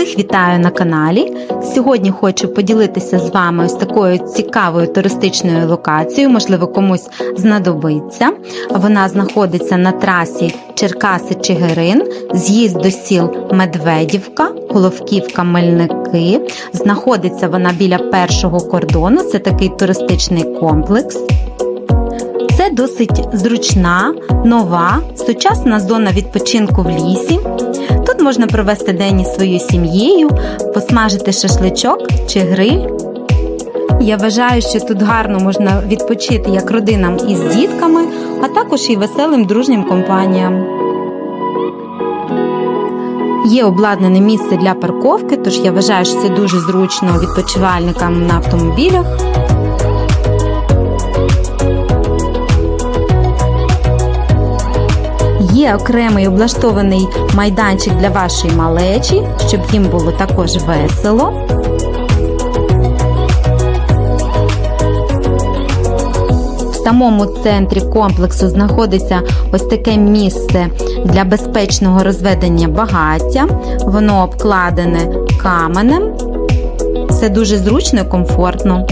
Всіх вітаю на каналі. Сьогодні хочу поділитися з вами ось такою цікавою туристичною локацією, можливо, комусь знадобиться. Вона знаходиться на трасі Черкаси-Чигирин, з'їзд до сіл Медведівка, Головківка, Мельники. Знаходиться вона біля першого кордону. Це такий туристичний комплекс. Досить зручна, нова, сучасна зона відпочинку в лісі. Тут можна провести день із своєю сім'єю, посмажити шашличок чи гриль. Я вважаю, що тут гарно можна відпочити як родинам із дітками, а також і веселим дружнім компаніям. Є обладнане місце для парковки, тож я вважаю, що це дуже зручно відпочивальникам на автомобілях. Є окремий облаштований майданчик для вашої малечі, щоб їм було також весело. В самому центрі комплексу знаходиться ось таке місце для безпечного розведення багаття. Воно обкладене каменем. Все дуже зручно і комфортно.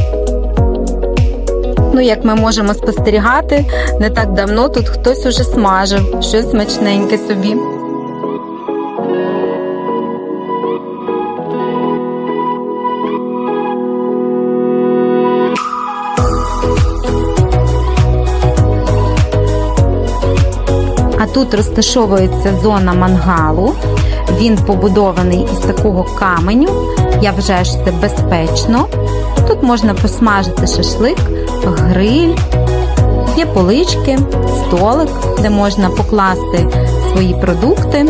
Ну, як ми можемо спостерігати, не так давно тут хтось уже смажив щось смачненьке собі. А тут розташовується зона мангалу. Він побудований із такого каменю. Я вважаю, що це безпечно. Тут можна посмажити шашлик, гриль, є полички, столик, де можна покласти свої продукти.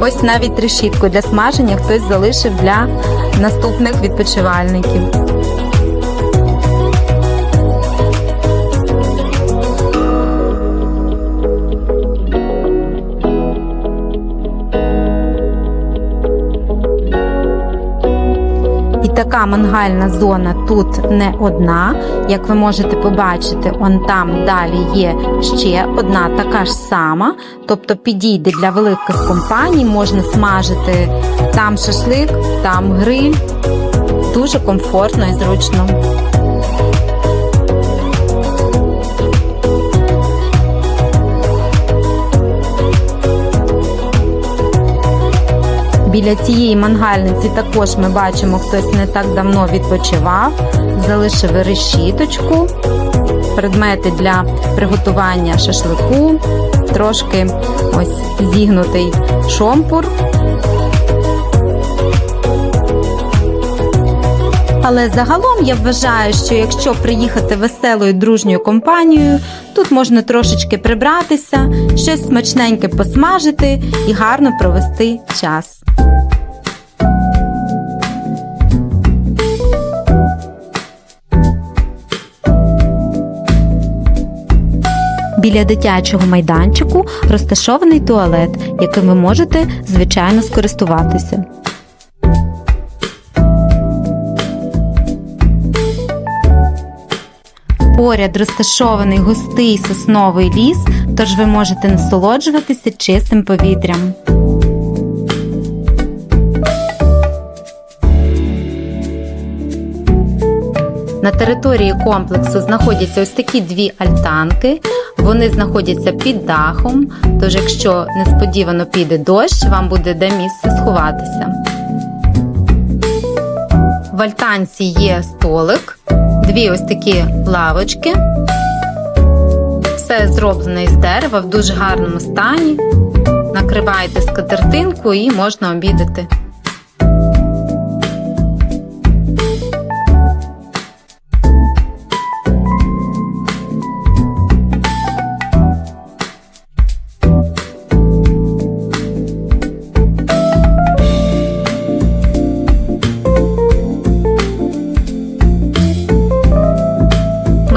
Ось навіть решітку для смаження хтось залишив для наступних відпочивальників. Така мангальна зона тут не одна. Як ви можете побачити, он там далі є ще одна така ж сама. Тобто підійде для великих компаній, можна смажити там шашлик, там гриль. Дуже комфортно і зручно. Біля цієї мангальниці також ми бачимо, хтось не так давно відпочивав, залишив решіточку, предмети для приготування шашлику, трошки ось зігнутий шомпур. Але загалом я вважаю, що якщо приїхати веселою дружньою компанією, тут можна трошечки прибратися, щось смачненьке посмажити і гарно провести час. Біля дитячого майданчику розташований туалет, яким ви можете звичайно скористуватися. Поряд розташований густий сосновий ліс, тож ви можете насолоджуватися чистим повітрям. На території комплексу знаходяться ось такі дві альтанки. Вони знаходяться під дахом, тож, якщо несподівано піде дощ, вам буде де місце сховатися. В альтанці є столик, дві ось такі лавочки. Все зроблено із дерева в дуже гарному стані. Накриваєте скатертинку і можна обідати.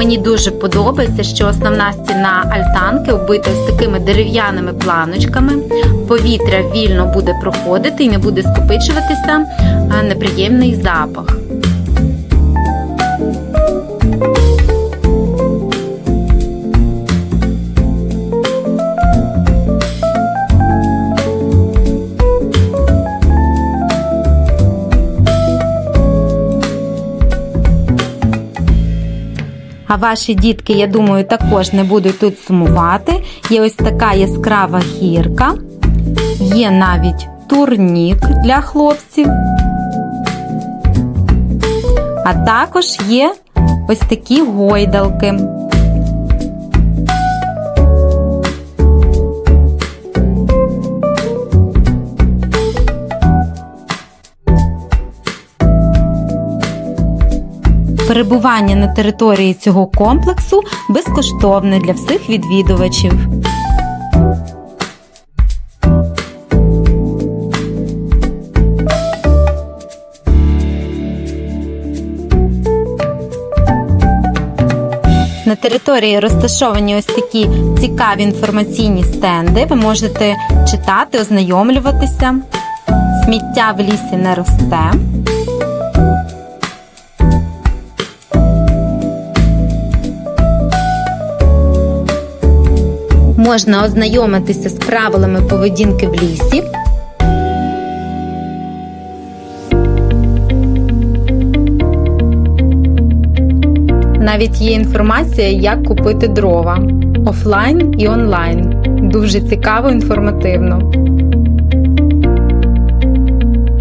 Мені дуже подобається, що основна стіна альтанки вбита з такими дерев'яними планочками. Повітря вільно буде проходити і не буде скопичуватися неприємний запах. А ваші дітки, я думаю, також не будуть тут сумувати. Є ось така яскрава гірка, є навіть турнік для хлопців. А також є ось такі гойдалки. Перебування на території цього комплексу безкоштовне для всіх відвідувачів. На території розташовані ось такі цікаві інформаційні стенди. Ви можете читати, ознайомлюватися. Сміття в лісі не росте. Можна ознайомитися з правилами поведінки в лісі. Навіть є інформація, як купити дрова офлайн і онлайн. Дуже цікаво, інформативно.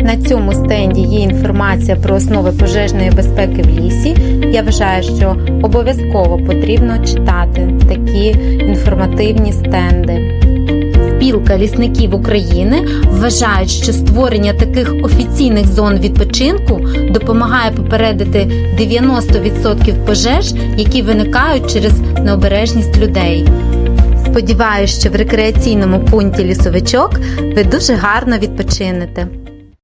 На цьому стенді є інформація про основи пожежної безпеки в лісі. Я вважаю, що обов'язково потрібно читати такі інформативні стенди. Спілка лісників України вважають, що створення таких офіційних зон відпочинку допомагає попередити 90% пожеж, які виникають через необережність людей. Сподіваюсь, що в рекреаційному пункті лісовичок ви дуже гарно відпочинете.